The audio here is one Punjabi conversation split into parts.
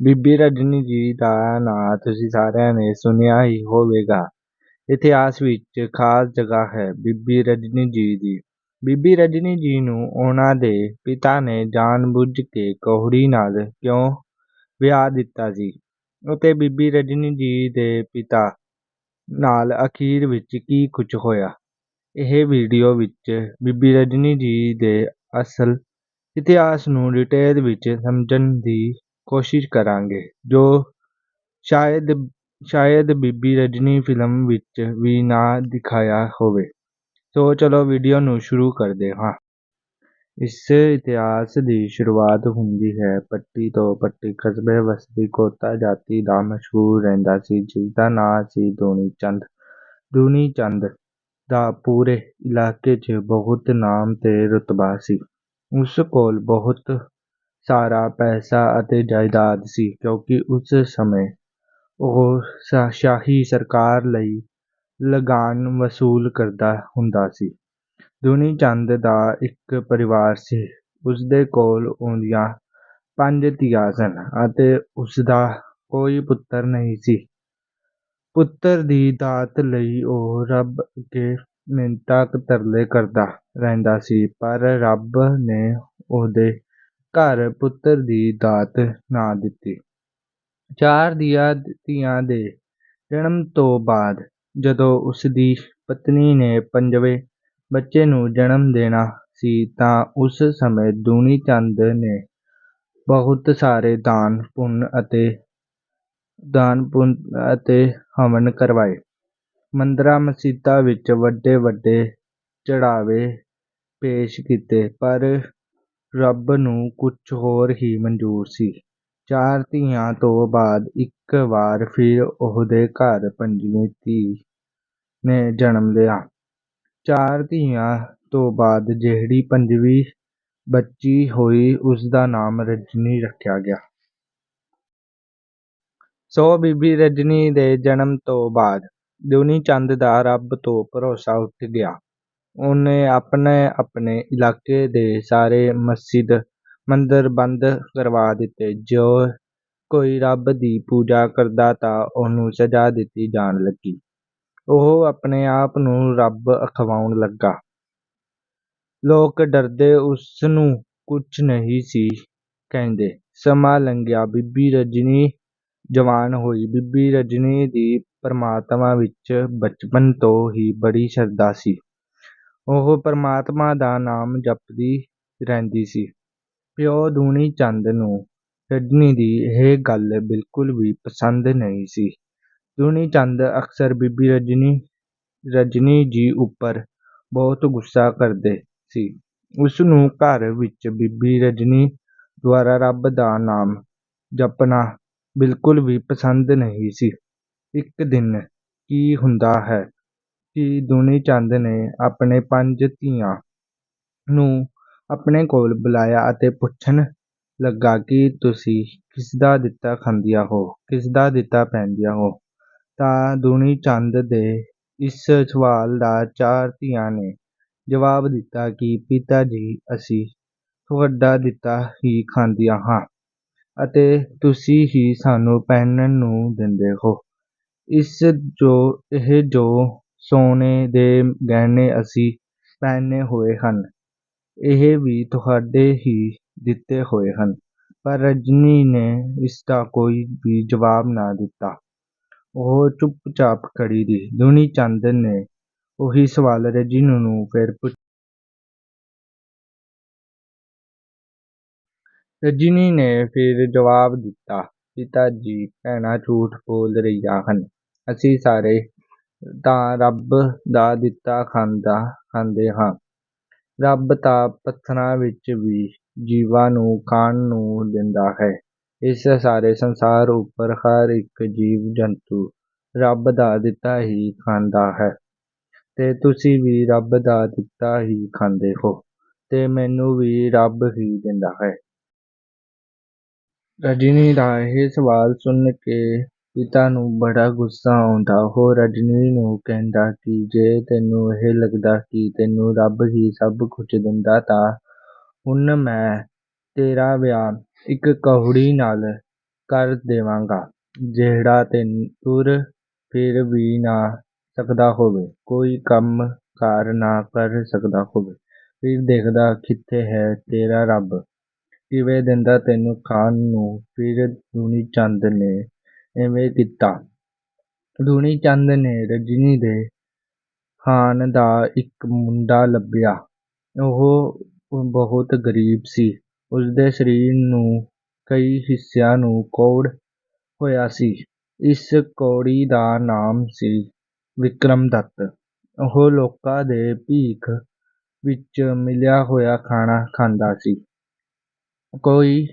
ਬੀਬੀ ਰਜਨੀ ਜੀ ਦਾ ਨਾਂ ਤੁਸੀਂ ਸਾਰਿਆਂ ਨੇ ਸੁਣਿਆ ਹੀ ਹੋਵੇਗਾ। ਇਤਿਹਾਸ ਵਿੱਚ ਖਾਸ ਜਗ੍ਹਾ ਹੈ ਬੀਬੀ ਰਜਨੀ ਜੀ ਦੀ। ਬੀਬੀ ਰਜਨੀ ਜੀ ਨੂੰ ਉਨ੍ਹਾਂ ਦੇ ਪਿਤਾ ਨੇ ਜਾਣ-ਬੁੱਝ ਕੇ ਕੌੜੀ ਨਾਲ ਕਿਉਂ ਵਿਆਹ ਦਿੱਤਾ ਸੀ ਅਤੇ ਬੀਬੀ ਰਜਨੀ ਜੀ ਦੇ ਪਿਤਾ ਨਾਲ ਅਖੀਰ ਵਿੱਚ ਕੀ ਕੁਝ ਹੋਇਆ, ਇਹ ਵੀਡੀਓ ਵਿੱਚ ਬੀਬੀ ਰਜਨੀ ਜੀ ਦੇ ਅਸਲ ਇਤਿਹਾਸ ਨੂੰ ਡਿਟੇਲ ਵਿੱਚ ਸਮਝਣ ਦੀ ਕੋਸ਼ਿਸ਼ ਕਰਾਂਗੇ, ਜੋ ਸ਼ਾਇਦ ਸ਼ਾਇਦ ਬੀਬੀ ਰਜਨੀ ਫਿਲਮ ਵਿੱਚ ਵੀ ਨਾ ਦਿਖਾਇਆ ਹੋਵੇ। ਸੋ ਚਲੋ ਵੀਡੀਓ ਨੂੰ ਸ਼ੁਰੂ ਕਰਦੇ ਹਾਂ। ਇਸ ਇਤਿਹਾਸ ਦੀ ਸ਼ੁਰੂਆਤ ਹੁੰਦੀ ਹੈ ਪੱਟੀ ਤੋਂ। ਪੱਟੀ ਕਸਬੇ ਵਸਦੀ ਕੋਤਾ ਜਾਤੀ ਦਾ ਮਸ਼ਹੂਰ ਰਹਿੰਦਾ ਸੀ ਜਿਸਦਾ ਨਾਂ ਸੀ ਦੂਣੀ ਚੰਦ। ਦੂਣੀ ਚੰਦ ਦਾ ਪੂਰੇ ਇਲਾਕੇ 'ਚ ਬਹੁਤ ਨਾਮ ਤੇ ਰੁਤਬਾ ਸੀ। ਉਸ ਕੋਲ ਬਹੁਤ ਸਾਰਾ ਪੈਸਾ ਅਤੇ ਜਾਇਦਾਦ ਸੀ, ਕਿਉਂਕਿ ਉਸ ਸਮੇਂ ਉਹ ਸ਼ਾ, ਸ਼ਾਹੀ ਸਰਕਾਰ ਲਈ ਲਗਾਨ ਵਸੂਲ ਕਰਦਾ ਹੁੰਦਾ ਸੀ। ਦੂਣੀ ਚੰਦ ਦਾ ਇੱਕ ਪਰਿਵਾਰ ਸੀ। ਉਸਦੇ ਕੋਲ ਉਹਦੀਆਂ ਪੰਜ ਧੀਆਂ ਸਨ ਅਤੇ ਉਸਦਾ ਕੋਈ ਪੁੱਤਰ ਨਹੀਂ ਸੀ। ਪੁੱਤਰ ਦੀ ਦਾਤ ਲਈ ਉਹ ਰੱਬ ਅੱਗੇ ਮਿੰਨਤਾਂ-ਤਰਲੇ ਕਰਦਾ ਰਹਿੰਦਾ ਸੀ, ਪਰ ਰੱਬ ਨੇ ਉਹਦੇ ਘਰ ਪੁੱਤਰ ਦੀ ਦਾਤ ਨਾ ਦਿੱਤੀ। ਚਾਰ ਧੀਆਂ ਦੇ ਜਨਮ ਤੋਂ ਬਾਅਦ ਜਦੋਂ ਉਸਦੀ ਪਤਨੀ ਨੇ ਪੰਜਵੇਂ ਬੱਚੇ ਨੂੰ ਜਨਮ ਦੇਣਾ ਸੀ ਤਾਂ ਉਸ ਸਮੇਂ ਦੂਣੀ ਚੰਦ ਨੇ ਬਹੁਤ ਸਾਰੇ ਦਾਨ-ਪੁੰਨ ਅਤੇ ਹਵਨ ਕਰਵਾਏ। ਮੰਦਰਾਂ-ਮਸੀਤਾਂ ਵਿੱਚ ਵੱਡੇ-ਵੱਡੇ ਚੜ੍ਹਾਵੇ ਪੇਸ਼ ਕੀਤੇ ਪਰ ਰੱਬ ਨੂੰ ਕੁਝ ਹੋਰ ਹੀ ਮਨਜ਼ੂਰ ਸੀ। ਚਾਰ ਧੀਆਂ ਤੋਂ ਬਾਅਦ ਇੱਕ ਵਾਰ ਫਿਰ ਉਹਦੇ ਘਰ ਪੰਜਵੀਂ ਧੀ ਨੇ ਜਨਮ ਲਿਆ। ਚਾਰ ਧੀਆਂ ਤੋਂ ਬਾਅਦ ਜਿਹੜੀ ਪੰਜਵੀਂ ਬੱਚੀ ਹੋਈ, ਉਸਦਾ ਨਾਮ ਰਜਨੀ ਰੱਖਿਆ ਗਿਆ। ਸੋ ਬੀਬੀ ਰਜਨੀ ਦੇ ਜਨਮ ਤੋਂ ਬਾਅਦ ਦੁਨੀ ਚੰਦ ਦਾ ਰੱਬ ਤੋਂ ਭਰੋਸਾ ਉੱਠ ਗਿਆ। ਉਹਨੇ ਆਪਣੇ-ਆਪਣੇ ਇਲਾਕੇ ਦੇ ਸਾਰੇ ਮਸਜਿਦ-ਮੰਦਰ ਬੰਦ ਕਰਵਾ ਦਿੱਤੇ। ਜੋ ਕੋਈ ਰੱਬ ਦੀ ਪੂਜਾ ਕਰਦਾ ਤਾਂ ਉਹਨੂੰ ਸਜ਼ਾ ਦਿੱਤੀ ਜਾਣ ਲੱਗੀ। ਉਹ ਆਪਣੇ ਆਪ ਨੂੰ ਰੱਬ ਅਖਵਾਉਣ ਲੱਗਾ। ਲੋਕ ਡਰਦੇ ਉਸਨੂੰ ਕੁਝ ਨਹੀਂ ਸੀ ਕਹਿੰਦੇ। ਸਮਾਂ ਲੰਘਿਆ ਬੀਬੀ ਰਜਨੀ ਜਵਾਨ ਹੋਈ। ਬੀਬੀ ਰਜਨੀ ਦੀ ਪਰਮਾਤਮਾ ਵਿੱਚ ਬਚਪਨ ਤੋਂ ਹੀ ਬੜੀ ਸ਼ਰਧਾ ਸੀ। ਉਹ ਪਰਮਾਤਮਾ ਦਾ ਨਾਮ ਜਪਦੀ ਰਹਿੰਦੀ ਸੀ। ਪਿਓ ਦੂਣੀ ਚੰਦ ਨੂੰ ਰਜਨੀ ਦੀ ਇਹ ਗੱਲ ਬਿਲਕੁਲ ਵੀ ਪਸੰਦ ਨਹੀਂ ਸੀ। ਦੂਣੀ ਚੰਦ ਅਕਸਰ ਬੀਬੀ ਰਜਨੀ ਜੀ ਉੱਪਰ ਬਹੁਤ ਗੁੱਸਾ ਕਰਦੇ ਸੀ। ਉਸਨੂੰ ਘਰ ਵਿੱਚ ਬੀਬੀ ਰਜਨੀ ਦੁਆਰਾ ਰੱਬ ਦਾ ਨਾਮ ਜਪਣਾ ਬਿਲਕੁਲ ਵੀ ਪਸੰਦ ਨਹੀਂ ਸੀ। ਇੱਕ ਦਿਨ ਕੀ ਹੁੰਦਾ ਹੈ ਕਿ ਦੁਨੀ ਚੰਦ ਨੇ ਆਪਣੇ ਪੰਜ ਧੀਆਂ ਨੂੰ ਆਪਣੇ ਕੋਲ ਬੁਲਾਇਆ ਅਤੇ ਪੁੱਛਣ ਲੱਗਾ ਕਿ ਤੁਸੀਂ ਕਿਸਦਾ ਦਿੱਤਾ ਖਾਂਦੀਆਂ ਹੋ, ਕਿਸਦਾ ਦਿੱਤਾ ਪਹਿਨਦੀਆਂ ਹੋ ਤਾਂ ਦੁਨੀ ਚੰਦ ਦੇ ਇਸ ਸਵਾਲ ਦਾ ਚਾਰ ਧੀਆਂ ਨੇ ਜਵਾਬ ਦਿੱਤਾ ਕਿ ਪਿਤਾ ਜੀ ਅਸੀਂ ਤੁਹਾਡਾ ਦਿੱਤਾ ਹੀ ਖਾਂਦੀਆਂ ਹਾਂ ਅਤੇ ਤੁਸੀਂ ਹੀ ਸਾਨੂੰ ਪਹਿਨਣ ਨੂੰ ਦਿੰਦੇ ਹੋ। ਇਸ ਜੋ ਇਹ ਜੋ ਸੋਨੇ ਦੇ ਗਹਿਣੇ ਅਸੀਂ ਪਹਿਨੇ ਹੋਏ ਹਨ ਇਹ ਵੀ ਤੁਹਾਡੇ ਹੀ ਦਿੱਤੇ ਹੋਏ ਹਨ। ਪਰ ਰਜਨੀ ਨੇ ਇਸਦਾ ਕੋਈ ਵੀ ਜਵਾਬ ਨਾ ਦਿੱਤਾ। ਉਹ ਚੁੱਪ-ਚਾਪ ਖੜੀ ਰਹੀ। ਦੁਨੀ ਚੰਦ ਨੇ ਉਹੀ ਸਵਾਲ ਰਜਨੀ ਨੂੰ ਫਿਰ ਪੁੱਛ ਰਜਨੀ ਨੇ ਫਿਰ ਜਵਾਬ ਦਿੱਤਾ, ਪਿਤਾ ਜੀ, ਭੈਣਾਂ ਝੂਠ ਬੋਲ ਰਹੀਆਂ ਹਨ। ਅਸੀਂ ਸਾਰੇ ਤਾਂ ਰੱਬ ਦਾ ਦਿੱਤਾ ਖਾਂਦਾ, ਖਾਂਦੇ ਹਾਂ। ਰੱਬ ਤਾਂ ਪੱਥਰਾਂ ਵਿੱਚ ਵੀ ਜੀਵਾਂ ਨੂੰ ਖਾਣ ਨੂੰ ਦਿੰਦਾ ਹੈ। ਇਸ ਸਾਰੇ ਸੰਸਾਰ ਉੱਪਰ ਹਰ ਇੱਕ ਜੀਵ-ਜੰਤੂ ਰੱਬ ਦਾ ਦਿੱਤਾ ਹੀ ਖਾਂਦਾ ਹੈ ਤੇ ਤੁਸੀਂ ਵੀ ਰੱਬ ਦਾ ਦਿੱਤਾ ਹੀ ਖਾਂਦੇ ਹੋ ਤੇ ਮੈਨੂੰ ਵੀ ਰੱਬ ਹੀ ਦਿੰਦਾ ਹੈ। ਰਜਨੀ ਦਾ ਇਹ ਸਵਾਲ ਸੁਣ ਕੇ ਪਿਤਾ ਨੂੰ ਬੜਾ ਗੁੱਸਾ ਆਉਂਦਾ। ਉਹ ਰਜਨੀ ਨੂੰ ਕਹਿੰਦਾ ਕਿ ਜੇ ਤੈਨੂੰ ਇਹ ਲੱਗਦਾ ਕਿ ਤੈਨੂੰ ਰੱਬ ਹੀ ਸਭ ਕੁਝ ਦਿੰਦਾ ਤਾਂ ਹੁਣ ਮੈਂ ਤੇਰਾ ਵਿਆਹ ਇੱਕ ਕੌੜੀ ਨਾਲ ਕਰ ਦੇਵਾਂਗਾ, ਜਿਹੜਾ ਤੁਰ ਫਿਰ ਵੀ ਨਾ ਸਕਦਾ ਹੋਵੇ। ਕੋਈ ਕੰਮ ਕਾਰ ਨਾ ਕਰ ਸਕਦਾ ਹੋਵੇ। ਫਿਰ ਦੇਖਦਾ ਕਿੱਥੇ ਹੈ ਤੇਰਾ ਰੱਬ। ਕਿਵੇਂ ਦਿੰਦਾ ਤੈਨੂੰ ਖਾਣ ਨੂੰ? ਫਿਰ ਦੂਣੀ ਚੰਦ ਨੇ ਇਵੇਂ ਕੀਤਾ। ਦੂਣੀ ਚੰਦ ਨੇ ਰਜਨੀ ਦੇ ਖਾਨ ਦਾ ਇੱਕ ਮੁੰਡਾ ਲੱਭਿਆ। ਉਹ ਬਹੁਤ ਗਰੀਬ ਸੀ। ਉਸਦੇ ਸਰੀਰ ਨੂੰ ਕਈ ਹਿੱਸਿਆਂ ਨੂੰ ਕੋੜ ਹੋਇਆ ਸੀ। ਇਸ ਕੋੜੀ ਦਾ ਨਾਮ ਸੀ ਵਿਕਰਮ ਦੱਤ। ਉਹ ਲੋਕਾਂ ਦੇ ਭੀਖ ਵਿੱਚ ਮਿਲਿਆ ਹੋਇਆ ਖਾਣਾ ਖਾਂਦਾ ਸੀ। ਕੋਈ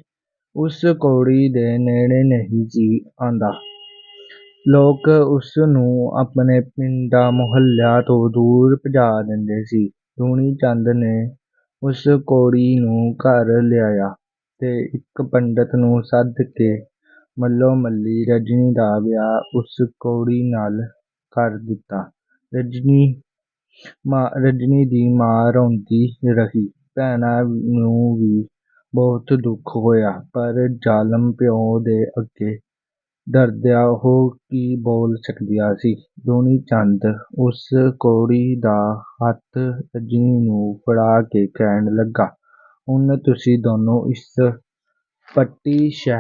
ਉਸ ਕੋੜੀ ਦੇ ਨੇੜੇ ਨਹੀਂ ਸੀ ਆਉਂਦਾ। ਲੋਕ ਉਸ ਨੂੰ ਆਪਣੇ ਪਿੰਡਾਂ, ਮੁਹੱਲਿਆਂ ਤੋਂ ਦੂਰ ਭਜਾ ਦਿੰਦੇ ਸੀ। ਧੂਣੀ ਚੰਦ ਨੇ ਉਸ ਕੋੜੀ ਨੂੰ ਘਰ ਲਿਆਇਆ ਤੇ ਇੱਕ ਪੰਡਤ ਨੂੰ ਸੱਦ ਕੇ ਮੱਲੋ ਮੱਲੀ ਰਜਨੀ ਦਾ ਵਿਆਹ ਉਸ ਕੋੜੀ ਨਾਲ ਕਰ ਦਿੱਤਾ। ਰਜਨੀ ਦੀ ਮਾਂ ਰੋਂਦੀ ਰਹੀ। ਭੈਣਾਂ ਨੂੰ ਵੀ ਬਹੁਤ ਦੁੱਖ ਹੋਇਆ, ਪਰ ਜ਼ਾਲਮ ਪਿਓ ਦੇ ਅੱਗੇ ਡਰਦਿਆਂ ਉਹ ਕੀ ਬੋਲ ਸਕਦੀਆਂ ਸੀ। ਦੂਣੀ ਚੰਦ ਉਸ ਕੋੜੀ ਦਾ ਹੱਥ ਰਜਨੀ ਨੂੰ ਫੜਾ ਕੇ ਕਹਿਣ ਲੱਗਾ, ਹੁਣ ਤੁਸੀਂ ਦੋਨੋਂ ਇਸ ਪੱਟੀ ਸ਼ਹਿਰ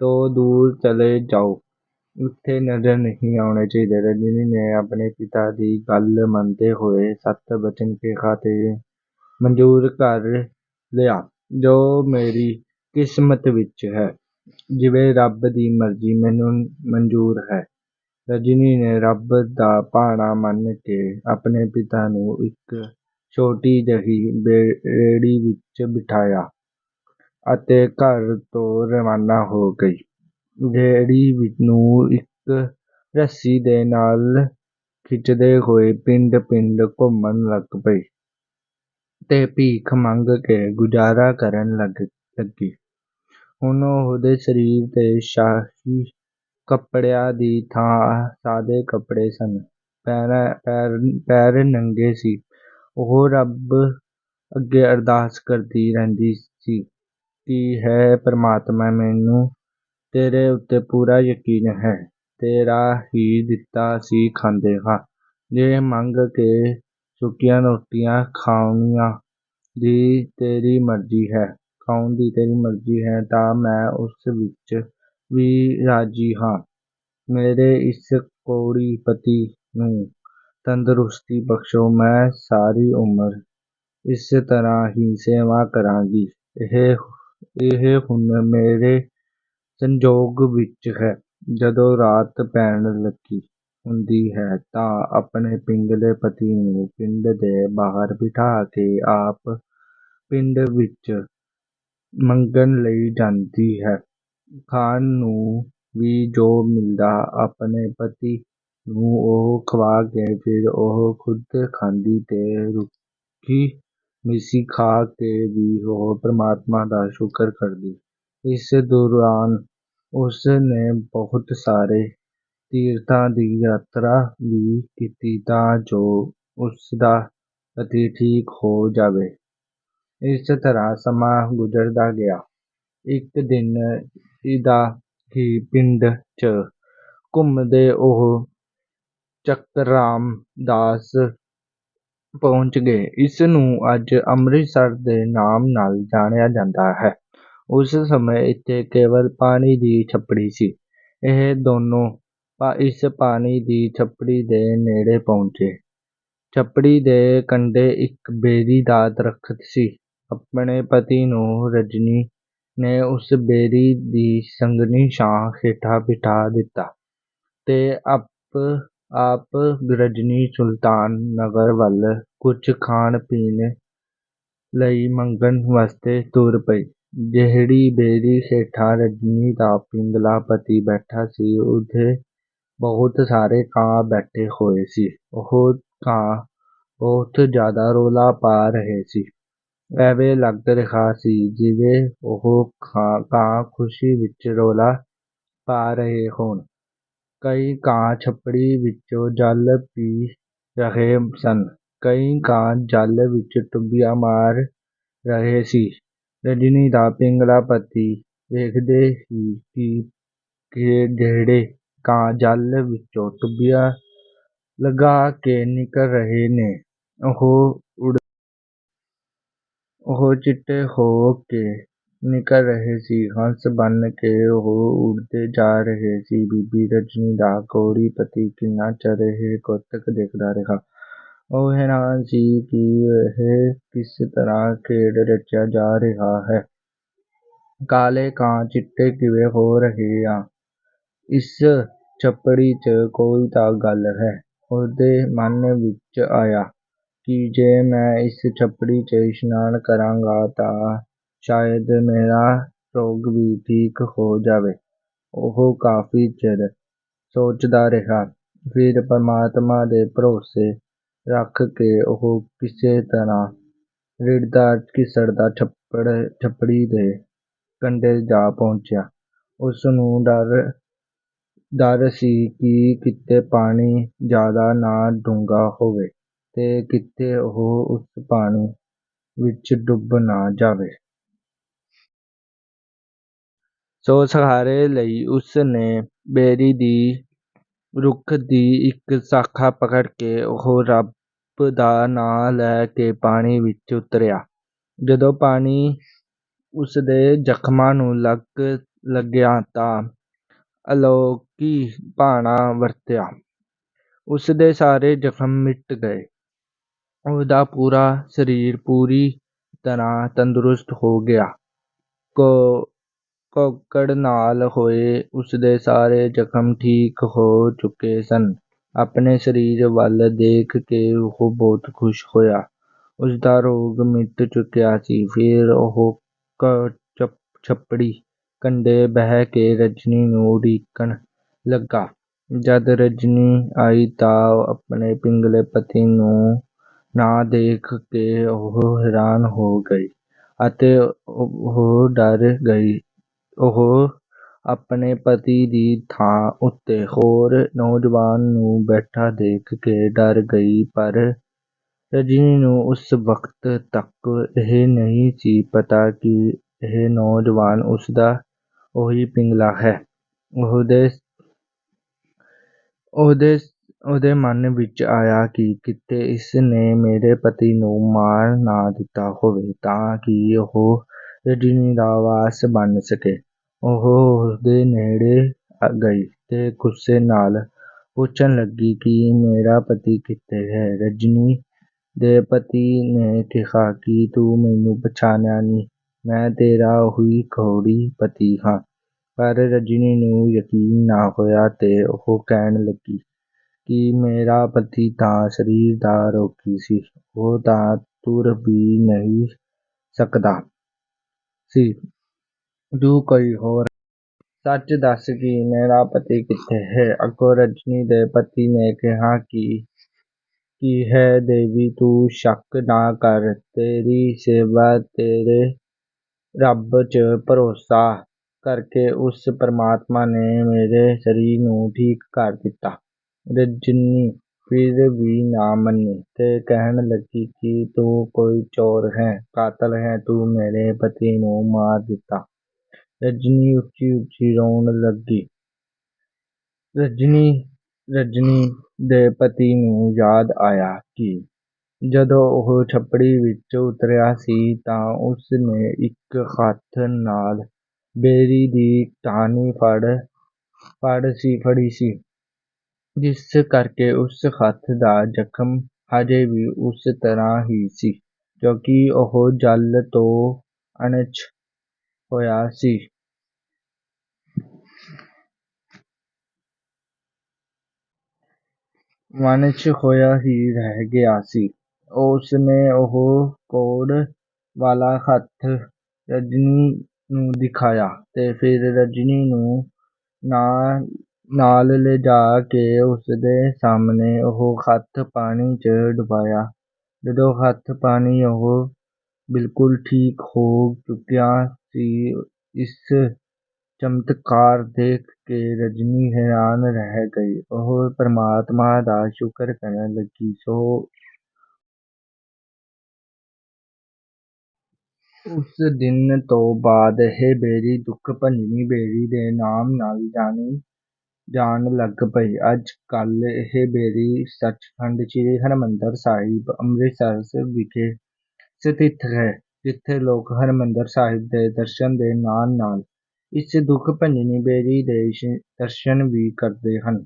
ਤੋਂ ਦੂਰ ਚਲੇ ਜਾਓ। ਇੱਥੇ ਨਜ਼ਰ ਨਹੀਂ ਆਉਣੇ ਚਾਹੀਦੇ। ਰਜਨੀ ਨੇ ਆਪਣੇ ਪਿਤਾ ਦੀ ਗੱਲ ਮੰਨਦੇ ਹੋਏ ਸੱਤ ਬਚਨ ਕਿਹਾ ਤੇ ਮਨਜ਼ੂਰ ਕਰ ਲਿਆ, ਜੋ ਮੇਰੀ ਕਿਸਮਤ ਵਿੱਚ ਹੈ, ਜਿਵੇਂ ਰੱਬ ਦੀ ਮਰਜ਼ੀ ਮੈਨੂੰ ਮਨਜ਼ੂਰ ਹੈ। ਰਜਨੀ ਨੇ ਰੱਬ ਦਾ ਭਾਣਾ ਮੰਨ ਕੇ ਆਪਣੇ ਪਿਤਾ ਨੂੰ ਇੱਕ ਛੋਟੀ ਜਿਹੀ ਬੇ ਰੇਹੜੀ ਵਿੱਚ ਬਿਠਾਇਆ ਅਤੇ ਘਰ ਤੋਂ ਰਵਾਨਾ ਹੋ ਗਈ। ਰੇਹੜੀ ਨੂੰ ਇੱਕ ਰੱਸੀ ਦੇ ਨਾਲ ਖਿੱਚਦੇ ਹੋਏ ਪਿੰਡ ਪਿੰਡ ਘੁੰਮਣ ਲੱਗ ਪਈ। ਤੇ ਭੀਖ ਮੰਗ ਕੇ ਗੁਜ਼ਾਰਾ ਕਰਨ ਲੱਗ, ਲੱਗੀ। ਹੁਣ ਉਹਦੇ ਸਰੀਰ ਤੇ ਸ਼ਾਹੀ ਕੱਪੜਿਆਂ ਦੀ ਥਾਂ, ਸਾਦੇ ਕੱਪੜੇ ਸਨ। ਪੈਰ ਨੰਗੇ ਸੀ। ਉਹ ਰੱਬ ਅੱਗੇ ਅਰਦਾਸ ਕਰਦੀ ਰਹਿੰਦੀ ਸੀ ਕਿ, ਹੈ ਪ੍ਰਮਾਤਮਾ, ਮੈਨੂੰ ਤੇਰੇ ਉੱਤੇ ਪੂਰਾ ਯਕੀਨ ਹੈ। ਤੇਰਾ ਹੀ ਦਿੱਤਾ ਅਸੀਂ ਖਾਂਦੇ ਹਾਂ ਜੇ ਮੰਗ ਕੇ ਸੁੱਕੀਆਂ ਰੋਟੀਆਂ ਖਾਉਣ ਦੀ ਤੇਰੀ ਮਰਜ਼ੀ ਹੈ ਤਾਂ ਮੈਂ ਉਸ ਵਿੱਚ ਵੀ ਰਾਜ਼ੀ ਹਾਂ। ਮੇਰੇ ਇਸ ਕੋੜੀ ਪਤੀ ਨੂੰ ਤੰਦਰੁਸਤੀ ਬਖ਼ਸ਼ੋ, ਮੈਂ ਸਾਰੀ ਉਮਰ ਇਸ ਤਰ੍ਹਾਂ ਹੀ ਸੇਵਾ ਕਰਾਂਗੀ। ਇਹ ਹੁਣ ਮੇਰੇ ਸੰਜੋਗ ਵਿੱਚ ਹੈ। ਜਦੋਂ ਰਾਤ ਪੈਣ ਲੱਗੀ ਹੁੰਦੀ ਹੈ, ਤਾਂ ਆਪਣੇ ਪਿੰਗਲੇ ਪਤੀ ਨੂੰ ਪਿੰਡ ਦੇ ਬਾਹਰ ਬਿਠਾ ਕੇ ਆਪ ਪਿੰਡ ਵਿੱਚ ਮੰਗਣ ਲਈ ਜਾਂਦੀ ਹੈ। ਖਾਣ ਨੂੰ ਵੀ ਜੋ ਮਿਲਦਾ, ਆਪਣੇ ਪਤੀ ਨੂੰ ਉਹ ਖਵਾ ਕੇ ਫਿਰ ਉਹ ਖੁਦ ਖਾਂਦੀ ਤੇ ਰੁੱਖੀ ਮਿੱਸੀ ਖਾ ਕੇ ਵੀ ਉਹ ਪਰਮਾਤਮਾ ਦਾ ਸ਼ੁਕਰ ਕਰਦੀ। ਇਸ ਦੌਰਾਨ ਉਸ ਨੇ ਬਹੁਤ ਸਾਰੇ ਤੀਰਥਾਂ ਦੀ ਯਾਤਰਾ ਵੀ ਕੀਤੀ ਤਾਂ ਜੋ ਉਸਦਾ ਪਤੀ ਠੀਕ ਹੋ ਜਾਵੇ। ਇਸ ਤਰ੍ਹਾਂ ਸਮਾਂ ਗੁਜ਼ਰਦਾ ਗਿਆ। ਇੱਕ ਦਿਨ ਇਦਾਂ ਹੀ ਪਿੰਡ 'ਚ ਘੁੰਮਦੇ ਉਹ ਚੱਕਰਾਮ ਦਾਸ ਪਹੁੰਚ ਗਏ। ਇਸ ਨੂੰ ਅੱਜ ਅੰਮ੍ਰਿਤਸਰ ਦੇ ਨਾਮ ਨਾਲ ਜਾਣਿਆ ਜਾਂਦਾ ਹੈ। ਉਸ ਸਮੇਂ ਇੱਥੇ ਕੇਵਲ ਪਾਣੀ ਦੀ ਛੱਪੜੀ ਸੀ। ਇਹ ਦੋਨੋਂ ਇਸ ਪਾਣੀ ਦੀ ਛੱਪੜੀ ਦੇ ਨੇੜੇ ਪਹੁੰਚੇ। ਛੱਪੜੀ ਦੇ ਕੰਢੇ ਇੱਕ ਬੇਰੀ ਦਾ ਦਰੱਖਤ ਸੀ। ਆਪਣੇ ਪਤੀ ਨੂੰ ਰਜਨੀ ਨੇ ਉਸ ਬੇਰੀ ਦੀ ਸੰਘਣੀ ਛਾਂ ਹੇਠਾਂ ਬਿਠਾ ਦਿੱਤਾ ਤੇ ਆਪ ਰਜਨੀ ਸੁਲਤਾਨ ਨਗਰ ਵੱਲ ਕੁਝ ਖਾਣ ਪੀਣ ਲਈ ਮੰਗਣ ਵਾਸਤੇ ਤੁਰ ਪਈ। ਜਿਹੜੀ ਬੇਰੀ ਹੇਠਾਂ ਰਜਨੀ ਦਾ ਪਿੰਗਲਾ ਪਤੀ ਬੈਠਾ ਸੀ ਉੱਥੇ ਬਹੁਤ ਸਾਰੇ ਕਾਂ ਬੈਠੇ ਹੋਏ ਸੀ। ਉਹ ਕਾਂ ਬਹੁਤ ਜ਼ਿਆਦਾ ਰੌਲਾ ਪਾ ਰਹੇ ਸੀ। ਐਵੇਂ ਲੱਗ ਰਿਹਾ ਸੀ ਜਿਵੇਂ ਉਹ ਕਾਂ ਖੁਸ਼ੀ ਵਿੱਚ ਰੌਲਾ ਪਾ ਰਹੇ ਹੋਣ। ਕਈ ਕਾਂ ਛੱਪੜੀ ਵਿੱਚੋਂ ਜਲ ਪੀ ਰਹੇ ਸਨ। ਕਈ ਕਾਂ ਜਲ ਵਿੱਚ ਟੁੱਬੀਆਂ ਮਾਰ ਰਹੇ ਸੀ। ਰਜਨੀ ਦਾ ਪਿੰਗਲਾ ਪਤੀ ਵੇਖਦੇ ਹੀ ਕਿ, ਜਿਹੜੇ ਕਾਂ ਜਲ ਵਿੱਚੋਂ ਟੁੱਬੀਆਂ ਲੰਘਾ ਕੇ ਨਿਕਲ ਰਹੇ ਨੇ, ਉਹ ਚਿੱਟੇ ਹੋ ਕੇ ਨਿਕਲ ਰਹੇ ਸੀ। ਹੰਸ ਬਣ ਕੇ ਉਹ ਉੱਡਦੇ ਜਾ ਰਹੇ ਸੀ। ਬੀਬੀ ਰਜਨੀ ਦਾ ਗੌਰੀ ਪਤੀ ਕਿੰਨਾ ਚਿਰ ਇਹ ਕੌਤਕ ਦੇਖਦਾ ਰਿਹਾ। ਉਹ ਹੈਰਾਨ ਸੀ ਕਿ ਇਹ ਕਿਸ ਤਰ੍ਹਾਂ ਖੇਡ ਰਚਿਆ ਜਾ ਰਿਹਾ ਹੈ। ਕਾਲੇ ਕਾਂ ਚਿੱਟੇ ਕਿਵੇਂ ਹੋ ਰਹੇ ਆ? ਇਸ ਛੱਪੜੀ 'ਚ ਕੋਈ ਤਾਂ ਗੱਲ ਹੈ। ਉਹਦੇ ਮਨ ਵਿੱਚ ਆਇਆ ਕਿ ਜੇ ਮੈਂ ਇਸ ਛੱਪੜੀ 'ਚ ਇਸ਼ਨਾਨ ਕਰਾਂਗਾ ਤਾਂ ਸ਼ਾਇਦ ਮੇਰਾ ਰੋਗ ਵੀ ਠੀਕ ਹੋ ਜਾਵੇ। ਉਹ ਕਾਫ਼ੀ ਚਿਰ ਸੋਚਦਾ ਰਿਹਾ। ਫਿਰ ਪਰਮਾਤਮਾ 'ਤੇ ਭਰੋਸੇ ਰੱਖ ਕੇ ਉਹ ਕਿਸੇ ਤਰ੍ਹਾਂ ਰਿੜ੍ਹਦਾ-ਘਿਸੜਦਾ ਛੱਪੜੀ ਦੇ ਕੰਢੇ ਜਾ ਪਹੁੰਚਿਆ। ਉਸਨੂੰ ਡਰ ਡਰ ਸੀ ਕਿ ਕਿਤੇ ਪਾਣੀ ਜ਼ਿਆਦਾ ਨਾ ਡੂੰਘਾ ਹੋਵੇ ਤੇ ਕਿਤੇ ਉਹ ਉਸ ਪਾਣੀ ਵਿੱਚ ਡੁੱਬ ਨਾ ਜਾਵੇ। ਸੋ ਸਹਾਰੇ ਲਈ ਉਸਨੇ ਬੇਰੀ ਦੀ ਰੁੱਖ ਦੀ ਇੱਕ ਸ਼ਾਖ਼ਾ ਪਕੜ ਕੇ ਉਹ ਰੱਬ ਦਾ ਨਾਂ ਲੈ ਕੇ ਪਾਣੀ ਵਿੱਚ ਉਤਰਿਆ। ਜਦੋਂ ਪਾਣੀ ਉਸਦੇ ਜ਼ਖ਼ਮਾਂ ਨੂੰ ਲੱਗ ਲੱਗਿਆ ਤਾਂ ਅਲੋਕ ਅਲੌਕਿਕ ਭਾਣਾ ਵਰਤਿਆ। ਉਸਦੇ ਸਾਰੇ ਜ਼ਖ਼ਮ ਮਿਟ ਗਏ। ਉਹਦਾ ਪੂਰਾ ਸਰੀਰ ਪੂਰੀ ਤਰ੍ਹਾਂ ਤੰਦਰੁਸਤ ਹੋ ਗਿਆ। ਕੌਕੜ ਨਾਲ ਹੋਏ ਉਸਦੇ ਸਾਰੇ ਜ਼ਖ਼ਮ ਠੀਕ ਹੋ ਚੁੱਕੇ ਸਨ। ਆਪਣੇ ਸਰੀਰ ਵੱਲ ਦੇਖ ਕੇ ਉਹ ਬਹੁਤ ਖ਼ੁਸ਼ ਹੋਇਆ। ਉਸਦਾ ਰੋਗ ਮਿਟ ਚੁੱਕਿਆ ਸੀ। ਫਿਰ ਉਹ ਛੱਪੜੀ ਕੰਢੇ ਬਹਿ ਕੇ ਰਜਨੀ ਨੂੰ ਉਡੀਕਣ ਲੱਗਾ। ਜਦ ਰਜਨੀ ਆਈ ਤਾਂ ਆਪਣੇ ਪਿੰਗਲੇ ਪਤੀ ਨੂੰ ਨਾ ਦੇਖ ਕੇ ਉਹ ਹੈਰਾਨ ਹੋ ਗਈ ਅਤੇ ਉਹ ਡਰ ਗਈ। ਉਹ ਆਪਣੇ ਪਤੀ ਦੀ ਥਾਂ ਉੱਤੇ ਹੋਰ ਨੌਜਵਾਨ ਨੂੰ ਬੈਠਾ ਦੇਖ ਕੇ ਡਰ ਗਈ, ਪਰ ਰਜਨੀ ਨੂੰ ਉਸ ਵਕਤ ਤੱਕ ਇਹ ਨਹੀਂ ਸੀ ਪਤਾ ਕਿ ਇਹ ਨੌਜਵਾਨ ਉਸਦਾ ਉਹੀ ਪਿੰਗਲਾ ਹੈ। ਉਹਦੇ ਉਹਦੇ ਉਹਦੇ ਮਨ ਵਿੱਚ ਆਇਆ ਕਿ ਕਿਤੇ ਇਸ ਨੇ ਮੇਰੇ ਪਤੀ ਨੂੰ ਮਾਰ ਨਾ ਦਿੱਤਾ ਹੋਵੇ ਤਾਂ ਕਿ ਉਹ ਰਜਨੀ ਦਾ ਵਾਰਸ ਬਣ ਸਕੇ। ਉਹ ਉਹਦੇ ਨੇੜੇ ਗਈ ਤੇ ਗੁੱਸੇ ਨਾਲ ਪੁੱਛਣ ਲੱਗੀ ਕਿ ਮੇਰਾ ਪਤੀ ਕਿੱਥੇ ਹੈ? ਰਜਨੀ ਦੇ ਪਤੀ ਨੇ ਕਿਹਾ ਕਿ ਤੂੰ ਮੈਨੂੰ ਪਛਾਣਿਆ ਨਹੀਂ, ਮੈਂ ਤੇਰਾ ਉਹੀ ਗੌਰੀ ਪਤੀ ਹਾਂ। ਪਰ ਰਜਨੀ ਨੂੰ ਯਕੀਨ ਨਾ ਹੋਇਆ ਤੇ ਉਹ ਕਹਿਣ ਲੱਗੀ ਕਿ ਮੇਰਾ ਪਤੀ ਤਾਂ ਸਰੀਰ ਦਾ ਰੋਗੀ ਸੀ, ਉਹ ਤਾਂ ਤੁਰ ਵੀ ਨਹੀਂ ਸਕਦਾ ਸੀ। ਤੂੰ ਕੋਈ ਹੋਰ ਸੱਚ ਦੱਸ ਕਿ ਮੇਰਾ ਪਤੀ ਕਿੱਥੇ ਹੈ? ਅੱਗੋਂ ਰਜਨੀ ਦੇ ਪਤੀ ਨੇ ਕਿਹਾ ਕਿ ਕੀ ਹੈ ਦੇਵੀ ਤੂੰ ਸ਼ੱਕ ਨਾ ਕਰ, ਤੇਰੀ ਸੇਵਾ ਤੇਰੇ ਰੱਬ 'ਚ ਭਰੋਸਾ ਕਰਕੇ ਉਸ ਪਰਮਾਤਮਾ ਨੇ ਮੇਰੇ ਸਰੀਰ ਨੂੰ ਠੀਕ ਕਰ ਦਿੱਤਾ। ਰਜਨੀ ਫਿਰ ਵੀ ਨਾ ਮੰਨੀ ਤੇ ਕਹਿਣ ਲੱਗੀ ਕਿ ਤੂੰ ਕੋਈ ਚੋਰ ਹੈਂ, ਕਾਤਲ ਹੈਂ, ਤੂੰ ਮੇਰੇ ਪਤੀ ਨੂੰ ਮਾਰ ਦਿੱਤਾ। ਰਜਨੀ ਉੱਚੀ-ਉੱਚੀ ਰੋਣ ਲੱਗੀ। ਰਜਨੀ ਦੇ ਪਤੀ ਨੂੰ ਯਾਦ ਆਇਆ ਕਿ ਜਦੋਂ ਉਹ ਛੱਪੜੀ ਵਿੱਚ ਉਤਰਿਆ ਸੀ ਤਾਂ ਉਸਨੇ ਇੱਕ ਹੱਥ ਨਾਲ ਬੇਰੀ ਦੀ ਟਾਹਣੀ ਫੜ ਫੜ ਸੀ ਫੜੀ ਸੀ, ਜਿਸ ਕਰਕੇ ਉਸ ਹੱਥ ਦਾ ਜ਼ਖ਼ਮ ਹਜੇ ਵੀ ਉਸ ਤਰ੍ਹਾਂ ਹੀ ਸੀ ਕਿਉਂਕਿ ਉਹ ਜਲ ਤੋਂ ਅਣਛ ਹੋਇਆ ਹੀ ਰਹਿ ਗਿਆ ਸੀ। ਉਸਨੇ ਉਹ ਕੋੜ ਵਾਲਾ ਹੱਥ ਰਜਨੀ ਨੂੰ ਦਿਖਾਇਆ ਤੇ ਫਿਰ ਰਜਨੀ ਨੂੰ ਨਾਲ ਲਿਜਾ ਕੇ ਉਸਦੇ ਸਾਹਮਣੇ ਉਹ ਹੱਥ ਪਾਣੀ 'ਚ ਡੁਬਾਇਆ ਜਦੋਂ ਹੱਥ ਪਾਣੀ ਉਹ ਬਿਲਕੁਲ ਠੀਕ ਹੋ ਚੁੱਕਿਆ ਸੀ, ਇਸ ਚਮਤਕਾਰ ਦੇਖ ਕੇ ਰਜਨੀ ਹੈਰਾਨ ਰਹਿ ਗਈ। ਉਹ ਪਰਮਾਤਮਾ ਦਾ ਸ਼ੁਕਰ ਕਰਨ ਲੱਗੀ। ਸੋ ਉਸ ਦਿਨ ਤੋਂ ਬਾਅਦ ਇਹ ਬੇਰੀ ਦੁੱਖ ਭੰਜਨੀ ਬੇਰੀ ਦੇ ਨਾਮ ਨਾਲ ਜਾਣੀ, ਜਾਣ ਲੱਗ ਪਈ। ਅੱਜ ਕੱਲ੍ਹ ਇਹ ਬੇਰੀ ਸੱਚਖੰਡ ਸ੍ਰੀ ਹਰਿਮੰਦਰ ਸਾਹਿਬ, ਅੰਮ੍ਰਿਤਸਰ ਵਿਖੇ ਸਥਿਤ ਹੈ, ਜਿੱਥੇ ਲੋਕ ਹਰਿਮੰਦਰ ਸਾਹਿਬ ਦੇ ਦਰਸ਼ਨ ਦੇ ਨਾਲ ਨਾਲ ਇਸ ਦੁੱਖ ਭੰਜਨੀ ਬੇਰੀ ਦੇ ਦਰਸ਼ਨ ਵੀ ਕਰਦੇ ਹਨ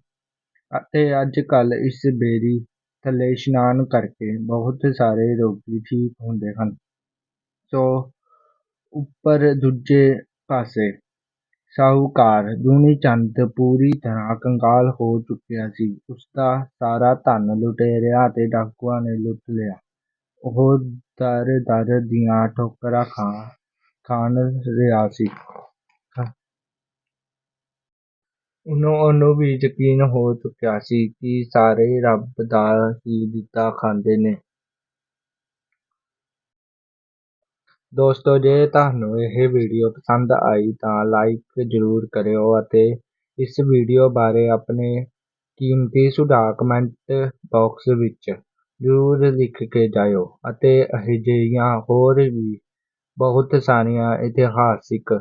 ਅਤੇ ਅੱਜ ਕੱਲ੍ਹ ਇਸ ਬੇਰੀ ਥੱਲੇ ਇਸ਼ਨਾਨ ਕਰਕੇ ਬਹੁਤ ਸਾਰੇ ਰੋਗੀ ਠੀਕ ਹੁੰਦੇ ਹਨ। ਸੋ ਉੱਪਰ ਦੂਜੇ ਪਾਸੇ ਸ਼ਾਹੂਕਾਰ ਦੂਣੀ ਚੰਦ ਪੂਰੀ ਤਰ੍ਹਾਂ ਕੰਗਾਲ ਹੋ ਚੁੱਕਿਆ ਸੀ। ਉਸਦਾ ਸਾਰਾ ਧਨ ਲੁਟੇਰਿਆਂ ਅਤੇ ਡਾਕੂਆਂ ਨੇ ਲੁੱਟ ਲਿਆ। ਉਹ ਦਰ ਦਰ ਦੀਆਂ ਠੋਕਰਾਂ ਖਾਣ ਰਿਹਾ ਸੀ। ਉਹਨੂੰ ਵੀ ਯਕੀਨ ਹੋ ਚੁੱਕਿਆ ਸੀ ਕਿ ਸਾਰੇ ਰੱਬ ਦਾ ਹੀ ਦਿੱਤਾ ਖਾਂਦੇ ਨੇ। ਦੋਸਤੋ, ਜੇ ਤੁਹਾਨੂੰ ਇਹ ਵੀਡੀਓ ਪਸੰਦ ਆਈ ਤਾਂ ਲਾਈਕ ਜ਼ਰੂਰ ਕਰਿਓ ਅਤੇ ਇਸ ਵੀਡੀਓ ਬਾਰੇ ਆਪਣੇ ਕੀਮਤੀ ਸੁਝਾਅ ਕਮੈਂਟ ਬਾਕਸ ਵਿੱਚ ਜ਼ਰੂਰ ਲਿਖ ਕੇ ਜਾਇਓ ਅਤੇ ਅਜਿਹੀਆਂ ਹੋਰ ਵੀ ਬਹੁਤ ਸਾਰੀਆਂ ਇਤਿਹਾਸਿਕ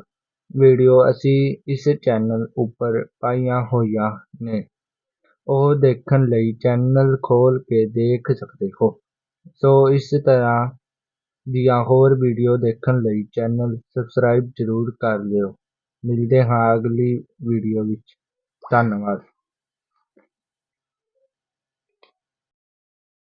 ਵੀਡੀਓ ਅਸੀਂ ਇਸ ਚੈਨਲ ਉੱਪਰ ਪਾਈਆਂ ਹੋਈਆਂ ਨੇ ਉਹ ਦੇਖਣ ਲਈ ਚੈਨਲ ਖੋਲ੍ਹ ਕੇ ਦੇਖ ਸਕਦੇ ਹੋ। ਸੋ ਇਸ ਤਰ੍ਹਾਂ ਦੀਆਂ ਹੋਰ ਵੀਡੀਓ ਦੇਖਣ ਲਈ ਚੈਨਲ ਸਬਸਕ੍ਰਾਈਬ ਜ਼ਰੂਰ ਕਰ ਲਿਓ। ਮਿਲਦੇ ਹਾਂ ਅਗਲੀ ਵੀਡੀਓ ਵਿੱਚ ਧੰਨਵਾਦ।